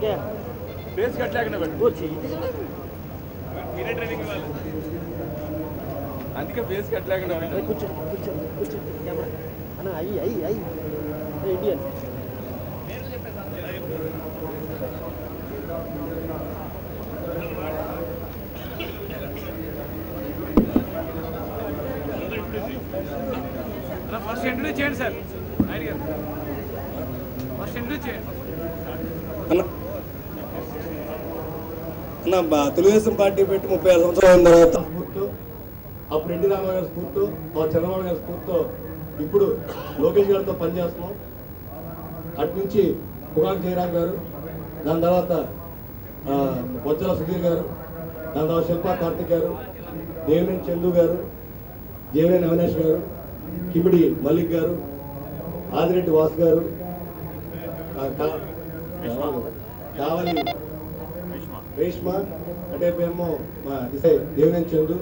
क्या బేస్ కట్టలేకుండా పెట్టు वो चीज మీరే ట్రైనింగ్ ఇవ్వాలి అందుకే బేస్ కట్టలేకుండా अरे कुछ कुछ कुछ कैमरा है ना आई आई आई अरे इंडियन ఫస్ట్ ఇంట్రడ్యూస్ చేయండి sir Naidu garu first introduce చేయండి అన్న తెలుగుదేశం పార్టీ పెట్టి ముప్పై ఆరు సంవత్సరాల అయిన తర్వాత స్ఫూర్తితో అప్పుడు ఎన్టీ రామారావు గారి స్ఫూర్తితో మా చంద్రబాబు గారి స్ఫూర్తితో ఇప్పుడు లోకేష్ గారితో పనిచేస్తున్నాం. అటు నుంచి కుమార్ జయరామ్ గారు దాని తర్వాత బొజ్జల సుధీర్ గారు దాని తర్వాత శిల్పా కార్తిక్ గారు దేవినేని చందు గారు దేవినేని అవినాష్ గారు కిమిడి మల్లిక్ గారు ఆదిరెడ్డి వాసు గారు కావాలి. రేష్మ అంటే మేము మా ఇసై దేవినేని చందు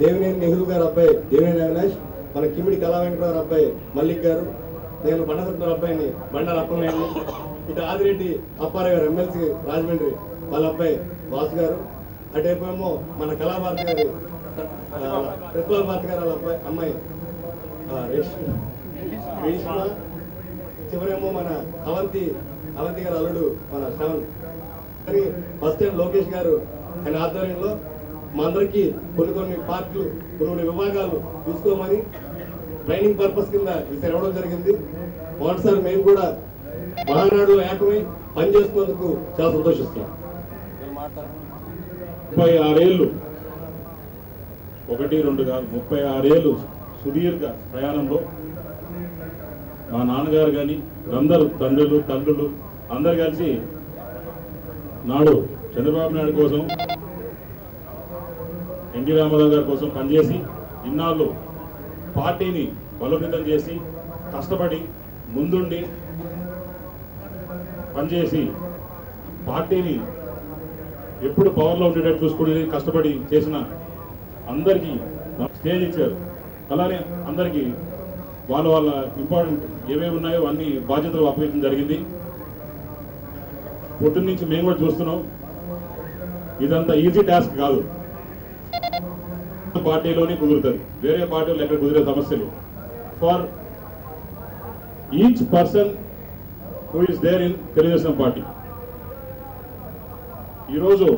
దేవినేని నెహ్రూ గారు అబ్బాయి దేవినేని అవినాష్ మన కిమిడి కళా వెంకటరావు అబ్బాయి మల్లిక్ గారు నేను బండసత్తుల అబ్బాయిని బండారు అప్పలనేని ఇటు ఆదిరెడ్డి అప్పారావు గారు ఎమ్మెల్సీ రాజమండ్రి వాళ్ళ అబ్బాయి వాసు గారు అటేపేమో మన కళాభారతి గారు ఆ, ప్రతిభా భారతి గారు వాళ్ళ అబ్బాయి అమ్మాయి రేష్మ చివరేమో మన అవంతి అవంతి గారు అల్లుడు మన శ్రవణ్. ఫస్ట్ టైం లోకేష్ గారు ఆయన ఆధ్వర్యంలో మా అందరికి కొన్ని కొన్ని పార్ట్లు కొన్ని కొన్ని విభాగాలు చూసుకోమని ట్రైనింగ్ పర్పస్ కింద ఈసారి ఇవ్వడం జరిగింది. మొదటిసారి మేము కూడా మహానాడులో ఏకమై పనిచేస్తున్నందుకు చాలా సంతోషిస్తున్నాం. ముప్పై ఆరేళ్ళు ఒకటి రెండు కాదు ముప్పై ఆరేళ్ళు సుదీర్ఘ ప్రయాణంలో మా నాన్నగారు కానీ అందరూ తండ్రులు తండ్రులు అందరు కలిసి నాడు చంద్రబాబు నాయుడు కోసం ఎన్టీ రామారావు గారి కోసం పనిచేసి ఇన్నాళ్ళు పార్టీని బలోపేతం చేసి కష్టపడి ముందుండి పనిచేసి పార్టీని ఎప్పుడు పవర్లో ఉండేటట్టు చూసుకుని కష్టపడి చేసిన అందరికీ స్టేజ్ ఇచ్చారు. అలానే అందరికీ వాళ్ళ వాళ్ళ ఇంపార్టెంట్ ఏమేమి ఉన్నాయో అన్ని బాధ్యతలు అప్పగించడం జరిగింది. పొద్దున్న నుంచి మేము కూడా చూస్తున్నాం. ఇదంతా ఈజీ టాస్క్ కాదు. పార్టీలోనే కుదురుతుంది. వేరే పార్టీలో ఎక్కడ కుదిరే సమస్యలు. For each person who is there in Telugu Desam party ఈరోజు